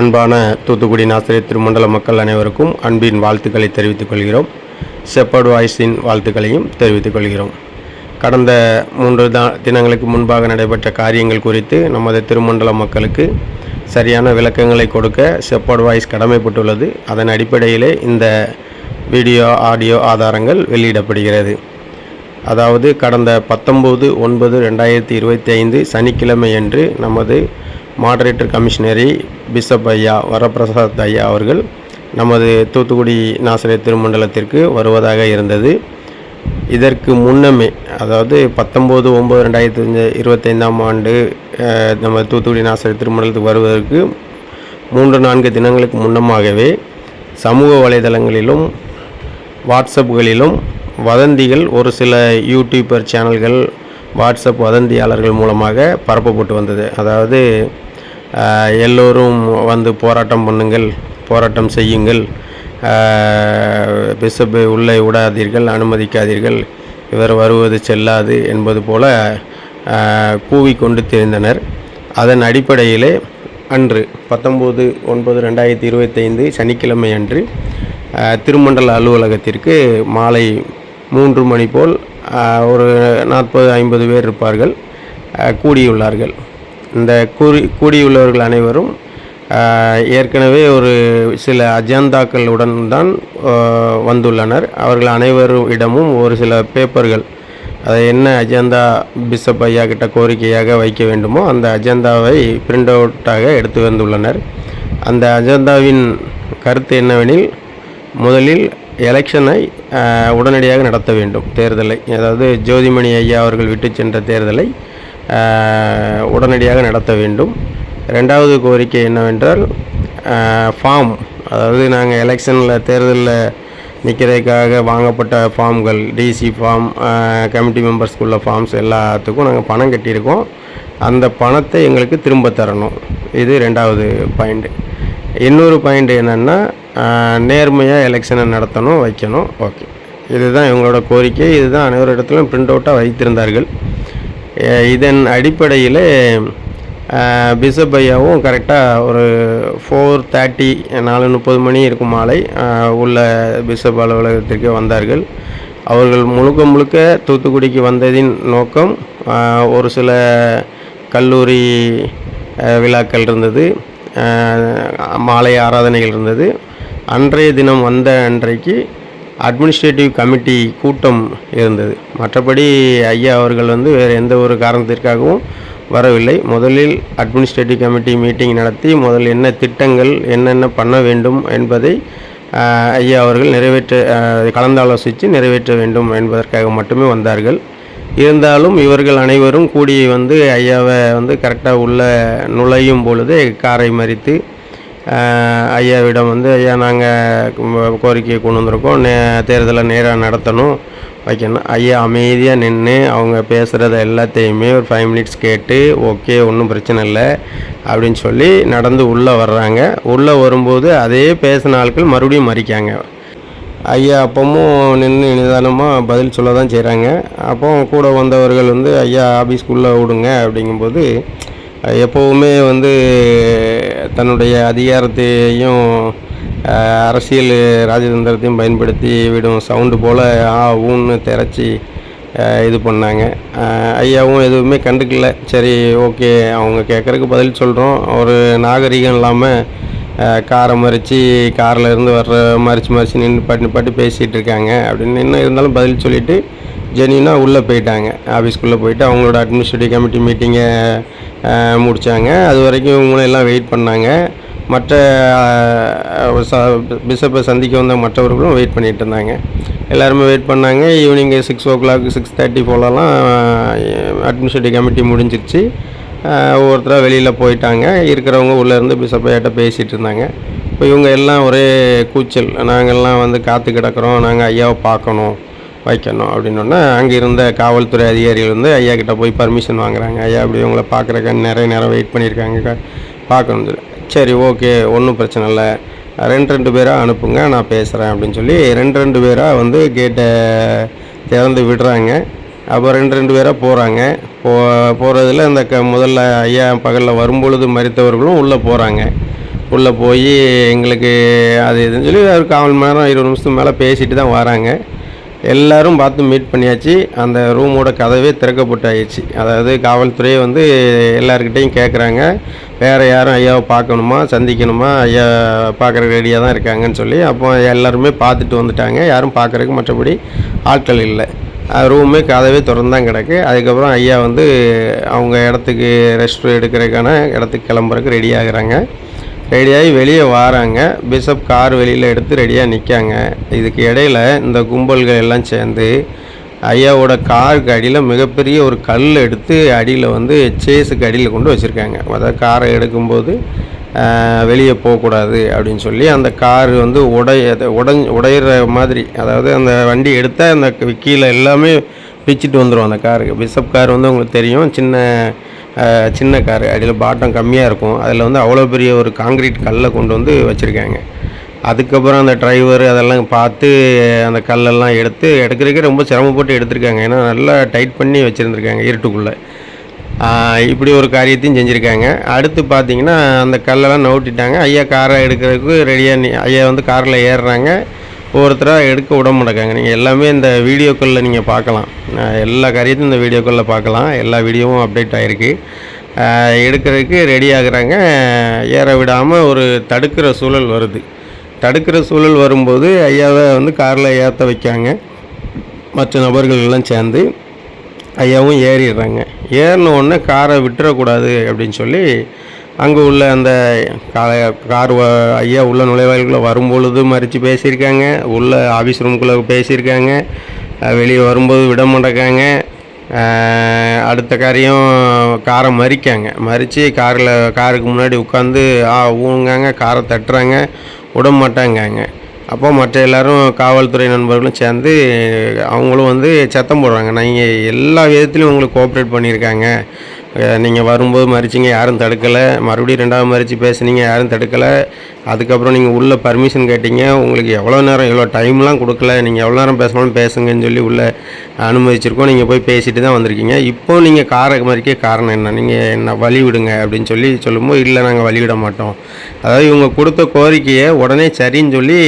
அன்பான தூத்துக்குடி நாசிரியர் திருமண்டல மக்கள் அனைவருக்கும் அன்பின் வாழ்த்துக்களை தெரிவித்துக் கொள்கிறோம். செப்பர்ட் வாய்ஸின் வாழ்த்துக்களையும் தெரிவித்துக் கொள்கிறோம். கடந்த மூன்று தினங்களுக்கு முன்பாக நடைபெற்ற காரியங்கள் குறித்து நமது திருமண்டல மக்களுக்கு சரியான விளக்கங்களை கொடுக்க செப்பர்ட் வாய்ஸ் கடமைப்பட்டுள்ளது. அதன் அடிப்படையிலே இந்த வீடியோ ஆடியோ ஆதாரங்கள் வெளியிடப்படுகிறது. அதாவது கடந்த பத்தொம்போது ஒன்பது ரெண்டாயிரத்தி இருபத்தி ஐந்து சனிக்கிழமையன்று நமது மாடரேட்டர் கமிஷனரி பிஷப் ஐயா வரப்பிரசாத் ஐயா அவர்கள் நமது தூத்துக்குடி நாசிரியர் திருமண்டலத்திற்கு வருவதாக இருந்தது. இதற்கு முன்னமே அதாவது பத்தொம்போது ஒம்பது ரெண்டாயிரத்தி இருபத்தைந்தாம் ஆண்டு நம்ம தூத்துக்குடி நாசிரியர் திருமண்டலத்துக்கு வருவதற்கு மூன்று நான்கு தினங்களுக்கு முன்னமாகவே சமூக வலைதளங்களிலும் வாட்ஸ்அப்புகளிலும் வதந்திகள் ஒரு சில யூடியூபர் சேனல்கள் வாட்ஸ்அப் வதந்தியாளர்கள் மூலமாக பரப்பப்பட்டு வந்தது. அதாவது எல்லோரும் வந்து போராட்டம் பண்ணுங்கள் போராட்டம் செய்யுங்கள் பிஷப்பை உள்ளே விடாதீர்கள் அனுமதிக்காதீர்கள் இவர் வருவது செல்லாது என்பது போல கூவிக்கொண்டு தெரிந்தனர். அதன் அடிப்படையிலே அன்று பத்தொம்போது ஒன்பது ரெண்டாயிரத்தி இருபத்தைந்து சனிக்கிழமை அன்று திருமண்டல அலுவலகத்திற்கு மாலை மூன்று மணி போல் ஒரு நாற்பது ஐம்பது பேர் இருப்பார்கள். கூடியுள்ளார்கள். இந்த கூடி கூடியுள்ளவர்கள் அனைவரும் ஏற்கனவே ஒரு சில அஜந்தாக்களுடன் தான் வந்துள்ளனர். அவர்கள் அனைவரும் இடமும் ஒரு சில பேப்பர்கள் அதை என்ன அஜெண்டா பிஷப் ஐயா கிட்ட கோரிக்கையாக வைக்க வேண்டுமோ அந்த அஜெண்டாவை பிரிண்ட் அவுட்டாக எடுத்து வந்துள்ளனர். அந்த அஜெண்டாவின் கருத்து என்னவெனில் முதலில் எலெக்ஷனை உடனடியாக நடத்த வேண்டும் தேர்தலை. அதாவது ஜோதிமணி ஐயா அவர்கள் விட்டு சென்ற தேர்தலை உடனடியாக நடத்த வேண்டும். ரெண்டாவது கோரிக்கை என்னவென்றால் ஃபார்ம் அதாவது நாங்கள் எலெக்ஷனில் தேர்தலில் நிற்கிறதுக்காக வாங்கப்பட்ட ஃபார்ம்கள் டிசி ஃபார்ம் கமிட்டி மெம்பர்ஸ்க்குள்ள ஃபார்ம்ஸ் எல்லாத்துக்கும் நாங்கள் பணம் கட்டியிருக்கோம். அந்த பணத்தை எங்களுக்கு திரும்ப தரணும். இது ரெண்டாவது பாயிண்ட்டு இன்னொரு பாயிண்ட் என்னென்னா நேர்மையாக எலெக்ஷனை நடத்தணும் வைக்கணும். ஓகே இதுதான் இவங்களோட கோரிக்கை. இதுதான் அனைவரிடத்திலும் பிரிண்ட் அவுட்டாக வைத்திருந்தார்கள். இதன் அடிப்படையில் பிஷப் ஐயாவும் கரெக்டாக ஒரு ஃபோர் தேர்ட்டி நாலு முப்பது மணி இருக்கும் மாலை உள்ள பிஷப் அலுவலகத்திற்கு வந்தார்கள். அவர்கள் முழுக்க முழுக்க தூத்துக்குடிக்கு வந்ததின் நோக்கம் ஒரு சில கல்லூரி விழாக்கள் இருந்தது. மாலை ஆராதனைகள் இருந்தது. அன்றைய தினம் வந்த அன்றைக்கு அட்மினிஸ்ட்ரேட்டிவ் கமிட்டி கூட்டம் இருந்தது. மற்றபடி ஐயா அவர்கள் வந்து வேறு எந்த ஒரு காரணத்திற்காகவும் வரவில்லை. முதலில் அட்மினிஸ்ட்ரேட்டிவ் கமிட்டி மீட்டிங் நடத்தி முதல் என்ன திட்டங்கள் என்னென்ன பண்ண வேண்டும் என்பதை ஐயா அவர்கள் நிறைவேற்ற கலந்தாலோசித்து நிறைவேற்ற வேண்டும் என்பதற்காக மட்டுமே வந்தார்கள். இருந்தாலும் இவர்கள் அனைவரும் கூடி வந்து ஐயாவை வந்து கரெக்டாக உள்ளே நுழையும் பொழுது காரை மறித்து ஐயாவிடம் வந்து ஐயா நாங்கள் கோரிக்கையை கொண்டு வந்திருக்கோம். நே தேர்தலை நேராக நடத்தணும். வைக்கணும். ஐயா அமைதியாக நின்று அவங்க பேசுகிறத எல்லாத்தையுமே ஒரு ஃபைவ் மினிட்ஸ் கேட்டு ஓகே ஒன்றும் பிரச்சனை இல்லை அப்படின்னு சொல்லி நடந்து உள்ளே வர்றாங்க. உள்ளே வரும்போது அதே பேசின ஆட்கள் மறுபடியும் மறிக்காங்க. ஐயா அப்பவும் நின்று நிதானமாக பதில் சொல்ல தான் செய்கிறாங்க அப்போ கூட வந்தவர்கள் வந்து ஐயா ஆஃபீஸ்க்குள்ளே விடுங்க அப்படிங்கும்போது எப்போவுமே வந்து தன்னுடைய அதிகாரத்தையும் அரசியல் ராஜதந்திரத்தையும் பயன்படுத்தி விடும் சவுண்டு போல் ஆ ஊன்னு திரச்சி இது பண்ணாங்க. ஐயாவும் எதுவுமே கண்டுக்கல. சரி ஓகே அவங்க கேட்குறக்கு பதில் சொல்கிறோம் ஒரு நாகரிகம் இல்லாமல் காரை மறித்து காரில் இருந்து வர்ற மறித்து மறித்து நின்று பாட்டு பாட்டு பேசிகிட்டு இருக்காங்க. அப்படின்னு இன்னும் இருந்தாலும் பதில் சொல்லிவிட்டு ஜெனினாக உள்ளே போயிட்டாங்க. ஆஃபீஸ்க்குள்ளே போயிட்டு அவங்களோட அட்மினிஸ்ட்ரேட்டிவ் கமிட்டி மீட்டிங்கை முடித்தாங்க அது வரைக்கும் இவங்களும் எல்லாம் வெயிட் பண்ணாங்க. மற்ற பிஷப்பை சந்திக்க வந்த மற்றவர்களும் வெயிட் பண்ணிகிட்டு இருந்தாங்க. எல்லாருமே வெயிட் பண்ணாங்க. Evening six o'clock six thirty போலலாம் அட்மினிஸ்ட்ரேட்டிவ் கமிட்டி முடிஞ்சிருச்சு. ஒவ்வொருத்தராக வெளியில் போயிட்டாங்க. இருக்கிறவங்க உள்ளே இருந்து பிஷப்பையாட்ட பேசிகிட்டு இருந்தாங்க. இப்போ இவங்க எல்லாம் ஒரே கூச்சல். நாங்கள்லாம் வந்து காத்து கிடக்கிறோம். நாங்கள் ஐயாவை பார்க்கணும் வைக்கணும் அப்படின்னோடனே அங்கே இருந்த காவல்துறை அதிகாரிகள் வந்து ஐயா கிட்டே போய் பர்மிஷன் வாங்குறாங்க. ஐயா அப்படி இவங்களை பார்க்குறக்க நிறைய நேரம் வெயிட் பண்ணியிருக்காங்க. பார்க்கணும் சொல்லி. சரி ஓகே ஒன்றும் பிரச்சனை இல்லை. ரெண்டு ரெண்டு பேராக அனுப்புங்க. நான் பேசுகிறேன் அப்படின்னு சொல்லி ரெண்டு ரெண்டு பேராக வந்து கேட்டை திறந்து விடுறாங்க. அப்போ ரெண்டு ரெண்டு பேராக போகிறாங்க போ போகிறதுல இந்த க முதல்ல ஐயா பகலில் வரும்பொழுது மறித்தவர்களும் உள்ளே போகிறாங்க உள்ளே போய் எங்களுக்கு அது இதுன்னு சொல்லி ஒரு காவல் மணி நேரம் இருபது நிமிஷத்துக்கு மேலே பேசிட்டு தான் வராங்க. எல்லோரும் பார்த்து மீட் பண்ணியாச்சு. அந்த ரூமோட கதவே திறக்கப்பட்டு ஆயிடுச்சு அதாவது காவல்துறையை வந்து எல்லாருக்கிட்டையும் கேட்குறாங்க வேறு யாரும் ஐயாவை பார்க்கணுமா சந்திக்கணுமா ஐயா பார்க்குறக்கு ரெடியாக தான் இருக்காங்கன்னு சொல்லி அப்போ எல்லாருமே பார்த்துட்டு வந்துட்டாங்க. யாரும் பார்க்குறதுக்கு மற்றபடி ஆட்கள் இல்லை. ரூமே கதவே திறந்து தான் கிடக்கு. அதுக்கப்புறம் ஐயா வந்து அவங்க இடத்துக்கு ரெஸ்ட் எடுக்கிறதுக்கான இடத்துக்கு கிளம்புறதுக்கு ரெடி ஆகுறாங்க. ரெடியாகி வெளியே வராங்க. பிஷப் கார் வெளியில் எடுத்து ரெடியாக நிற்காங்க இதுக்கு இடையில இந்த கும்பல்கள் எல்லாம் சேர்ந்து ஐயாவோட காருக்கு அடியில் மிகப்பெரிய ஒரு கல் எடுத்து அடியில் வந்து சேஸுக்கு அடியில் கொண்டு வச்சுருக்காங்க. அதாவது காரை எடுக்கும்போது வெளியே போகக்கூடாது அப்படின்னு சொல்லி அந்த கார் வந்து உடைய உடஞ்சி உடையிற மாதிரி அதாவது அந்த வண்டி எடுத்தால் அந்த கீழே எல்லாமே பிச்சுட்டு வந்துடும் அந்த காருக்கு. பிஷப் கார் வந்து உங்களுக்கு தெரியும் சின்ன சின்ன காரு. அடியில் பாட்டம் கம்மியாக இருக்கும். அதில் வந்து அவ்வளோ பெரிய ஒரு காங்கிரீட் கல்லை கொண்டு வந்து வச்சுருக்காங்க. அதுக்கப்புறம் அந்த டிரைவர் அதெல்லாம் பார்த்து அந்த கல்லெல்லாம் எடுத்து எடுக்கிறதுக்கே ரொம்ப சிரமப்பட்டு எடுத்திருக்காங்க. ஏன்னா நல்லா டைட் பண்ணி வச்சுருந்துருக்காங்க இருட்டுக்குள்ளே. இப்படி ஒரு காரியத்தையும் செஞ்சுருக்காங்க. அடுத்து பார்த்தீங்கன்னா அந்த கல்லெல்லாம் நவுட்டிட்டாங்க. ஐயா காரை எடுக்கிறதுக்கு ரெடியாக ஐயா வந்து காரில் ஏறுறாங்க. ஒவ்வொருத்தராக எடுக்க விட மாட்டேங்காங்க நீங்கள் எல்லாமே இந்த வீடியோக்களில் நீங்கள் பார்க்கலாம் எல்லா காரியத்தையும் இந்த வீடியோக்களில் பார்க்கலாம் எல்லா வீடியோவும் அப்டேட் ஆகிருக்கு எடுக்கிறதுக்கு ரெடி ஆகுறாங்க. ஏற விடாமல் ஒரு தடுக்கிற சூழல் வருது. தடுக்கிற சூழல் வரும்போது ஐயாவை வந்து காரில் ஏற்ற வைக்காங்க. மற்ற நபர்கள் எல்லாம் சேர்ந்து ஐயாவும் ஏறிடுறாங்க. ஏறின உடனே காரை விட்டுறக்கூடாது அப்படின்னு சொல்லி அங்கே உள்ள அந்த கார் ஐயா உள்ள நுழைவாயிலுக்குள்ளே வரும்பொழுது மறித்து பேசியிருக்காங்க. உள்ள ஆஃபீஸ் ரூமுக்குள்ளே பேசியிருக்காங்க. வெளியே வரும்போது விட மாட்டேக்காங்க அடுத்த காரியம் காரை மறிக்காங்க. மறித்து காரில் காருக்கு முன்னாடி உட்காந்து ஆ ஊங்காங்க. காரை தட்டுறாங்க. விட மாட்டாங்காங்க. அப்போ மற்ற எல்லோரும் காவல்துறை நண்பர்களும் சேர்ந்து அவங்களும் வந்து சத்தம் போடுறாங்க. நீங்கள் எல்லா விதத்துலையும் உங்களுக்கு கோஆப்ரேட் பண்ணியிருக்காங்க. நீங்கள் வரும்போது மறிச்சிங்க யாரும் தடுக்கலை. மறுபடியும் ரெண்டாவது மறித்து பேசுனீங்க யாரும் தடுக்கலை. அதுக்கப்புறம் நீங்கள் உள்ளே பர்மிஷன் கேட்டீங்க. உங்களுக்கு எவ்வளோ நேரம் எவ்வளோ டைம்லாம் கொடுக்கல. நீங்கள் எவ்வளோ நேரம் பேசணும்னு பேசுங்கன்னு சொல்லி உள்ளே அனுமதிச்சிருக்கோம். நீங்கள் போய் பேசிட்டு தான் வந்திருக்கீங்க. இப்போ நீங்கள் காரை மறிக்க காரணம் என்ன? நீங்கள் என்ன வழி விடுங்க அப்படின்னு சொல்லி சொல்லும்போது இல்லை நாங்கள் வழி விட மாட்டோம். அதாவது இவங்க கொடுத்த கோரிக்கையை உடனே சரின்னு சொல்லி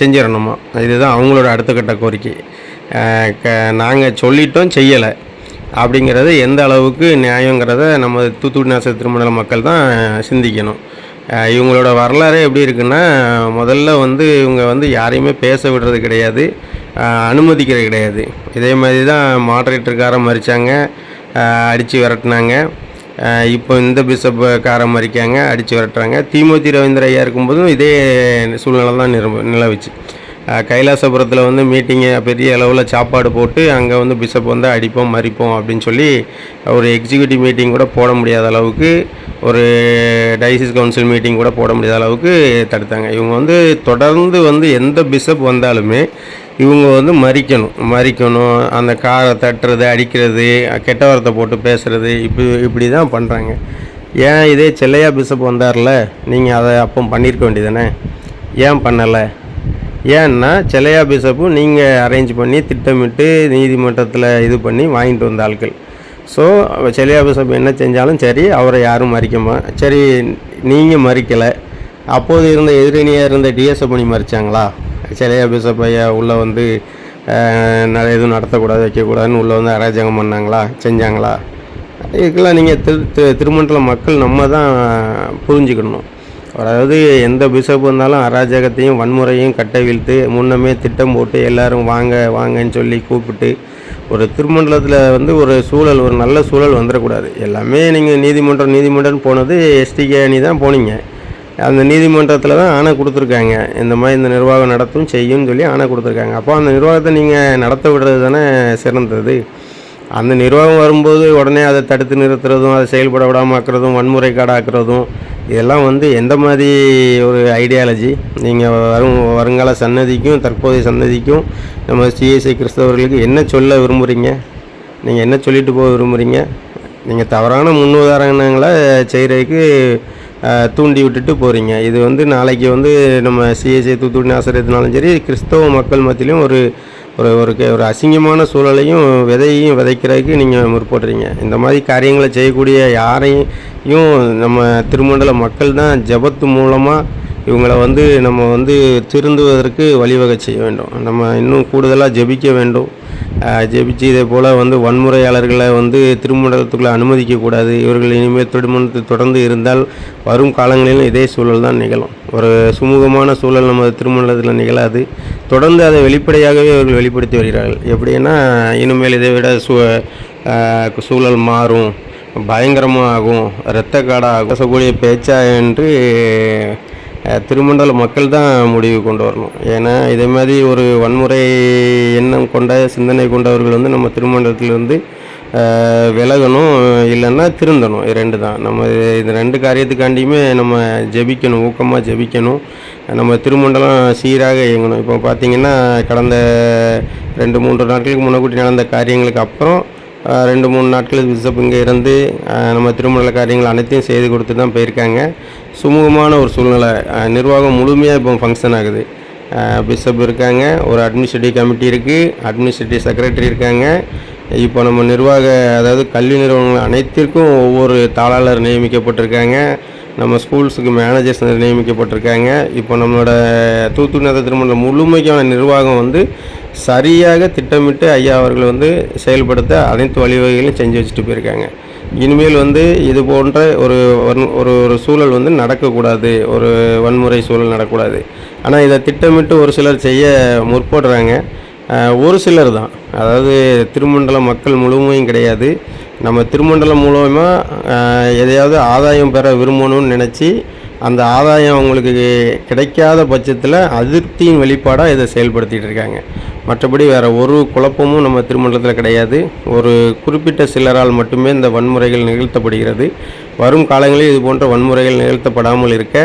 செஞ்சிடணுமா? இதுதான் அவங்களோட அடுத்த கட்ட கோரிக்கை. நாங்கள் சொல்லிட்டோம் செய்யலை. அப்படிங்கிறது எந்த அளவுக்கு நியாயங்கிறத நம்ம தூத்துக்குடி நாச திருமண மக்கள் தான் சிந்திக்கணும். இவங்களோட வரலாறு எப்படி இருக்குன்னா முதல்ல வந்து இவங்க வந்து யாரையுமே பேச விடுறது கிடையாது அனுமதிக்கிறது கிடையாது. இதே மாதிரி தான் மாடரேட்டருக்கார மறிச்சாங்க அடித்து விரட்டினாங்க. இப்போ இந்த பிஷப் காரை மறிக்காங்க அடித்து விரட்டுறாங்க. திமுக ரவீந்திர ஐயா இருக்கும்போதும் இதே சூழ்நிலை தான் நிலவு நிலவுச்சு. கைலாசபுரத்தில் வந்து மீட்டிங்கை பெரிய அளவில் சாப்பாடு போட்டு அங்கே வந்து பிஷப் வந்து அடிப்போம் மறிப்போம் அப்படின்னு சொல்லி ஒரு எக்ஸிக்யூட்டிவ் மீட்டிங் கூட போட முடியாத அளவுக்கு ஒரு டைசிஸ் கவுன்சில் மீட்டிங் கூட போட முடியாத அளவுக்கு தடுத்தாங்க. இவங்க வந்து தொடர்ந்து வந்து எந்த பிஷப் வந்தாலுமே இவங்க வந்து மறிக்கணும். மறிக்கணும் அந்த காரை தட்டுறது அடிக்கிறது கெட்ட வார்த்தை போட்டு பேசுகிறது இப்படி இப்படி தான் பண்ணுறாங்க ஏன் இதே செல்லையா பிஷப் வந்தார்ல நீங்கள் அதை அப்போ பண்ணியிருக்க வேண்டியதானே ஏன் பண்ணலை? ஏன்னா செல்லையா பிஷப்பும் நீங்கள் அரேஞ்ச் பண்ணி திட்டமிட்டு நீதிமன்றத்தில் இது பண்ணி வாங்கிட்டு வந்த ஆட்கள். ஸோ சிலையா பிஷப் என்ன செஞ்சாலும் சரி அவரை யாரும் மறிக்கமா சரி நீங்கள் மறிக்கலை. அப்போது இருந்த எதிரணியாக இருந்த டிஎஸ்எ பண்ணி மறிச்சாங்களா? சிலையா பிஷப் ஐயா உள்ளே வந்து நிறைய எதுவும் நடத்தக்கூடாது வைக்கக்கூடாதுன்னு உள்ளே வந்து அராஜகம் பண்ணாங்களா? செஞ்சாங்களா? இதுக்கெல்லாம் நீங்கள் திரு திரு- திருமண்டல மக்கள் நம்ம தான் புரிஞ்சுக்கணும். அதாவது எந்த பிஷப் இருந்தாலும் அராஜகத்தையும் வன்முறையும் கட்டவிழ்த்து முன்னமே திட்டம் போட்டு எல்லாரும் வாங்க வாங்கன்னு சொல்லி கூப்பிட்டு ஒரு திருமண்டலத்தில் வந்து ஒரு சூழல் ஒரு நல்ல சூழல் வந்துடக்கூடாது எல்லாமே நீங்கள் நீதிமன்றம் நீதிமன்றம் போனது எஸ்டிகே அணி தான் போனீங்க. அந்த நீதிமன்றத்தில் தான் ஆணை கொடுத்துருக்காங்க. இந்த மாதிரி இந்த நிர்வாகம் நடத்தும் செய்யும்னு சொல்லி ஆணை கொடுத்துருக்காங்க. அப்போ அந்த நிர்வாகத்தை நீங்கள் நடத்த விடுறது தானே சிறந்தது? அந்த நிர்வாகம் வரும்போது உடனே அதை தடுத்து நிறுத்துறதும் அதை செயல்பட விடாமல் ஆக்குறதும் வன்முறை காடாக்குறதும் இதெல்லாம் வந்து எந்த மாதிரி ஒரு ஐடியாலஜி நீங்கள் வரும் வருங்கால சன்னதிக்கும் தற்போதைய சன்னதிக்கும் நம்ம சிஎஸ்ஐ கிறிஸ்தவர்களுக்கு என்ன சொல்ல விரும்புகிறீங்க நீங்கள் என்ன சொல்லிட்டு போக விரும்புகிறீங்க நீங்கள் தவறான முன்னுதாரணங்களை செய்கிறதுக்கு தூண்டி விட்டுட்டு போகிறீங்க இது வந்து நாளைக்கு வந்து நம்ம சிஎஸ்ஐ தூத்துக்குடி ஆசிரியத்தினாலும் சரி கிறிஸ்தவ மக்கள் மத்தியிலும் ஒரு ஒரு ஒரு கே- ஒரு அசிங்கமான சூழலையும் விதையையும் விதைக்கிறதுக்கு நீங்கள் முற்படுறீங்க. இந்த மாதிரி காரியங்களை செய்யக்கூடிய யாரையும் நம்ம திருமண்டல மக்கள் தான் ஜபத்து மூலமாக இவங்களை வந்து நம்ம வந்து திருந்துவதற்கு வழிவகை செய்ய வேண்டும். நம்ம இன்னும் கூடுதலாக ஜெபிக்க வேண்டும். ஜெபிச்சு இதே போல் வந்து வன்முறையாளர்களை வந்து திருமணத்துக்குள்ளே அனுமதிக்கக்கூடாது இவர்கள் இனிமேல் திருமணத்தில் தொடர்ந்து இருந்தால் வரும் காலங்களிலும் இதே சூழல் தான் நிகழும். ஒரு சுமூகமான சூழல் நம்ம திருமணத்தில் நிகழாது. தொடர்ந்து அதை வெளிப்படையாகவே அவர்கள் வெளிப்படுத்தி வருகிறார்கள். எப்படின்னா இனிமேல் இதை விட சூ சூழல் மாறும். பயங்கரமாகும். இரத்த காடாகும். பேசக்கூடிய பேச்சா என்று திருமண்டல மக்கள் தான் முடிவு கொண்டு வரணும். ஏன்னா இதே மாதிரி ஒரு வன்முறை எண்ணம் கொண்ட சிந்தனை கொண்டவர்கள் வந்து நம்ம திருமண்டலத்திலிருந்து விலகணும் இல்லைன்னா திருந்தணும். ரெண்டு தான். நம்ம இது- இந்த ரெண்டு காரியத்துக்காண்டியுமே நம்ம ஜெபிக்கணும் ஊக்கமாக ஜெபிக்கணும். நம்ம திருமண்டலம் சீராக இயங்கணும். இப்போ பார்த்தீங்கன்னா கடந்த ரெண்டு மூன்று நாட்களுக்கு முன்னக்கூட்டி நடந்த காரியங்களுக்கு அப்புறம் ரெண்டு மூணு நாட்கள் பிஷப் இங்கே இருந்து நம்ம திருமண காரியங்கள் அனைத்தையும் செய்து கொடுத்து தான் போயிருக்காங்க. சுமூகமான ஒரு சூழ்நிலை. நிர்வாகம் முழுமையாக இப்போ ஃபங்க்ஷன் ஆகுது. பிஷப் இருக்காங்க ஒரு அட்மினிஸ்ட்ரேட்டிவ் கமிட்டி இருக்குது அட்மினிஸ்ட்ரேட்டிவ் செக்ரட்டரி இருக்காங்க. இப்போ நம்ம நிர்வாக அதாவது கல்வி நிறுவனங்கள் அனைத்திற்கும் ஒவ்வொரு தாளாளர் நியமிக்கப்பட்டிருக்காங்க. நம்ம ஸ்கூல்ஸுக்கு மேனேஜர்ஸ் நியமிக்கப்பட்டிருக்காங்க. இப்போ நம்மளோட தூத்துக்குடி நகர திருமண முழுமைக்கான நிர்வாகம் வந்து சரியாக திட்டமிட்டு ஐயா அவர்கள் வந்து செயல்படுத்த அனைத்து வழிவகைகளையும் செஞ்சு வச்சுட்டு போயிருக்காங்க. இனிமேல் வந்து இது போன்ற ஒரு ஒரு ஒரு சூழல் வந்து நடக்கக்கூடாது. ஒரு வன்முறை சூழல் நடக்கக்கூடாது. ஆனால் இதை திட்டமிட்டு ஒரு சிலர் செய்ய முற்படுறாங்க. ஒரு சிலர் தான். அதாவது திருமண்டல மக்கள் முழுமையும் கிடையாது. நம்ம திருமண்டலம் மூலமாக எதையாவது ஆதாயம் பெற விரும்பணும்னு நினச்சி அந்த ஆதாயம் அவங்களுக்கு கிடைக்காத பட்சத்தில் அதிருப்தியின் வெளிப்பாடாக இதை செயல்படுத்திட்டு இருக்காங்க. மற்றபடி வேறு ஒரு குழப்பமும் நம்ம திருமண்டலத்தில் கிடையாது. ஒரு குறிப்பிட்ட சிலரால் மட்டுமே இந்த வன்முறைகள் நிகழ்த்தப்படுகிறது. வரும் காலங்களில் இது போன்ற வன்முறைகள் நிகழ்த்தப்படாமல் இருக்க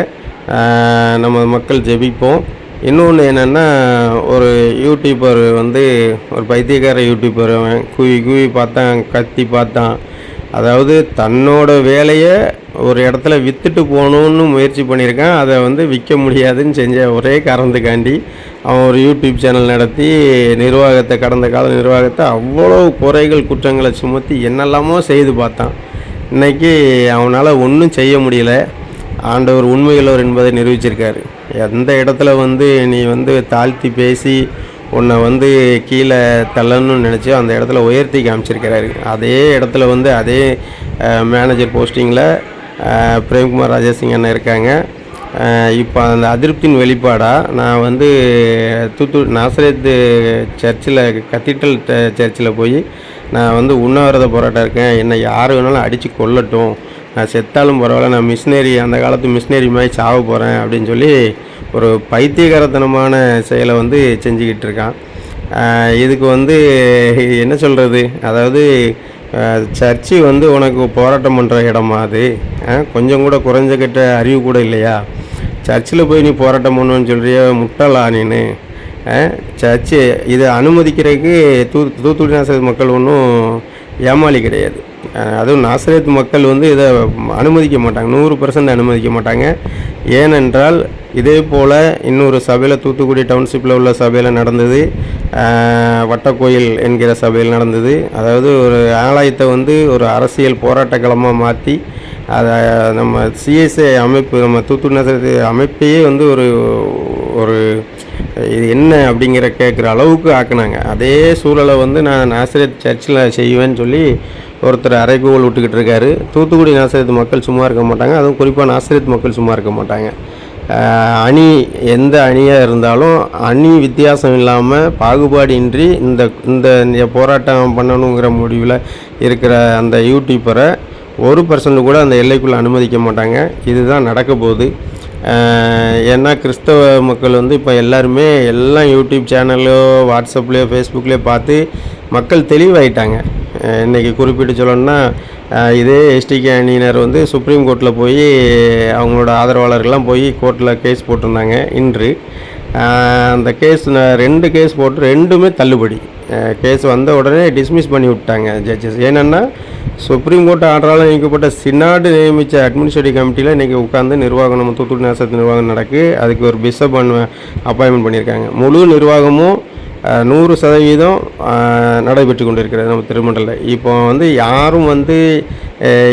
நம்ம மக்கள் ஜெபிப்போம். இன்னொன்று என்னென்னா ஒரு யூடியூபர் வந்து ஒரு பைத்தியக்கார யூடியூபர் அவன் குவி குவி பார்த்தான் கத்தி பார்த்தான். அதாவது தன்னோட வேலையை ஒரு இடத்துல விற்றுட்டு போகணுன்னு முயற்சி பண்ணியிருக்கான். அதை வந்து விற்க முடியாதுன்னு செஞ்ச ஒரே காரணத்துக்காண்டி அவன் ஒரு யூடியூப் சேனல் நடத்தி நிர்வாகத்தை கடந்த கால நிர்வாகத்தை அவ்வளோ குறைகள் குற்றங்களை சுமத்தி என்னெல்லாமோ செய்து பார்த்தான். இன்றைக்கி அவனால் ஒன்றும் செய்ய முடியல. ஆண்டவர் உண்மையுள்ளவர் என்பதை நிரூபிச்சிருக்காரு. எந்த இடத்துல வந்து நீ வந்து தாழ்த்தி பேசி உன்னை வந்து கீழே தள்ளணும்னு நினச்சி அந்த இடத்துல உயர்த்தி காமிச்சிருக்கிறாரு. அதே இடத்துல வந்து அதே மேனேஜர் போஸ்டிங்கில் பிரேம்குமார் ராஜேசிங் அண்ணன் இருக்காங்க. இப்போ அந்த அதிருப்தியின் வெளிப்பாடாக நான் வந்து தூத்து நாசரேத்து சர்ச்சில் கத்தீட்ரல் சர்ச்சில் போய் நான் வந்து உண்ணாவிரத போராட்டம் இருக்கேன். என்னை யார் வேணாலும் அடித்து கொல்லட்டும். நான் செத்தாலும் பரவாயில்ல நான் மிஷினரி அந்த காலத்து மிஷினரி மாதிரி சாவ போகிறேன் அப்படின்னு சொல்லி ஒரு பைத்தியகரத்தனமான செயலை வந்து செஞ்சுக்கிட்டு இருக்கான். இதுக்கு வந்து என்ன சொல்கிறது அதாவது சர்ச்சு வந்து உனக்கு போராட்டம் பண்ணுற இடமா அது? கொஞ்சம் கூட குறைஞ்சக்கிட்ட அறிவு கூட இல்லையா? சர்ச்சில் போய் நீ போராட்டம் பண்ணுவேன்னு சொல்கிறிய முட்டாளா நீனு? சர்ச்சு இதை அனுமதிக்கிறதுக்கு தூ தூத்துக்குடி நாசர் மக்கள் ஒன்றும் ஏமாளி கிடையாது. அதுவும் நாசரேத் மக்கள் வந்து இதை அனுமதிக்க மாட்டாங்க. நூறு பர்சன்ட் அனுமதிக்க மாட்டாங்க. ஏனென்றால் இதே போல் இன்னொரு சபையில் தூத்துக்குடி டவுன்ஷிப்பில் உள்ள சபையில் நடந்தது. வட்டக்கோயில் என்கிற சபையில் நடந்தது. அதாவது ஒரு ஆலயத்தை வந்து ஒரு அரசியல் போராட்ட களமாக மாற்றி அதை நம்ம சிஎஸ்ஐ அமைப்பு நம்ம தூத்துக்குடி நகரத்து அமைப்பையே வந்து ஒரு ஒரு இது என்ன அப்படிங்கிற கேட்குற அளவுக்கு ஆக்குனாங்க. அதே சூழலை வந்து நான் நாசரேத் சர்ச்சில் செய்வேன்னு சொல்லி ஒருத்தர் அரைகோல் விட்டுக்கிட்டு இருக்காரு. தூத்துக்குடி நாசரேத் மக்கள் சும்மா இருக்க மாட்டாங்க. அதுவும் குறிப்பாக நாசரேத் மக்கள் சும்மா இருக்க மாட்டாங்க. அணி எந்த அணியாக இருந்தாலும் அணி வித்தியாசம் இல்லாமல் பாகுபாடின்றி இந்த இந்த போராட்டம் பண்ணணுங்கிற முடிவில் இருக்கிற அந்த யூடியூப்பரை ஒரு பர்சன்ட் கூட அந்த எல்லைக்குள்ளே அனுமதிக்க மாட்டாங்க. இதுதான் நடக்க போகுது. ஏன்னா கிறிஸ்தவ மக்கள் வந்து இப்போ எல்லாருமே எல்லாம் யூடியூப் சேனல்லையோ வாட்ஸ்அப்லேயோ ஃபேஸ்புக்லேயோ பார்த்து மக்கள் தெளிவாயிட்டாங்க. இன்றைக்கி குறிப்பிட்டு சொல்லணும்னா இதே எஸ்டிகே அணியினர் வந்து சுப்ரீம் கோர்ட்டில் போய் அவங்களோட ஆதரவாளர்கள்லாம் போய் கோர்ட்டில் கேஸ் போட்டிருந்தாங்க இன்று. அந்த கேஸ் ரெண்டு கேஸ் போட்டு ரெண்டுமே தள்ளுபடி. கேஸ் வந்த உடனே டிஸ்மிஸ் பண்ணி விட்டாங்க ஜட்ஜஸ் ஏன்னா சுப்ரீம் கோர்ட் ஆர்டரால் நியமிக்கப்பட்ட சின்னாடு நியமித்த அட்மினிஸ்ட்ரேட்டிவ் கமிட்டியில் இன்றைக்கி உட்காந்து நிர்வாகம் தூத்துக்குடி நேசத்து நிர்வாகம் நடக்கு. அதுக்கு ஒரு பிஷப் அப்பாயின்மெண்ட் பண்ணியிருக்காங்க. முழு நிர்வாகமும் நூறு சதவீதம் நடைபெற்று கொண்டிருக்கிறது நம்ம திருமண்டலில். இப்போ வந்து யாரும் வந்து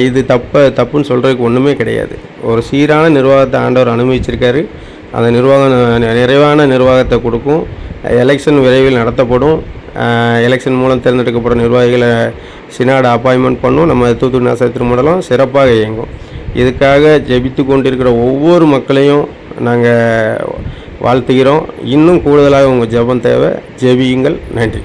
இது தப்ப தப்புன்னு சொல்கிறதுக்கு ஒன்றுமே கிடையாது. ஒரு சீரான நிர்வாகத்தை ஆண்டவர் அனுபவிச்சிருக்காரு அந்த நிர்வாகம் நிறைவான நிர்வாகத்தை கொடுக்கும். எலெக்ஷன் விரைவில் நடத்தப்படும். எலெக்ஷன் மூலம் தேர்ந்தெடுக்கப்படும் நிர்வாகிகளை சினாடு அப்பாயின்மெண்ட் பண்ணும். நம்ம தூத்துக்குடி நாச திருமண்டலம் சிறப்பாக இயங்கும். இதுக்காக ஜெபித்து கொண்டிருக்கிற ஒவ்வொரு மக்களையும் நாங்கள் வாழ்த்துகிறோம். இன்னும் கூடுதலாக உங்கள் ஜெபம் தேவை. ஜெபியுங்கள். நன்றி.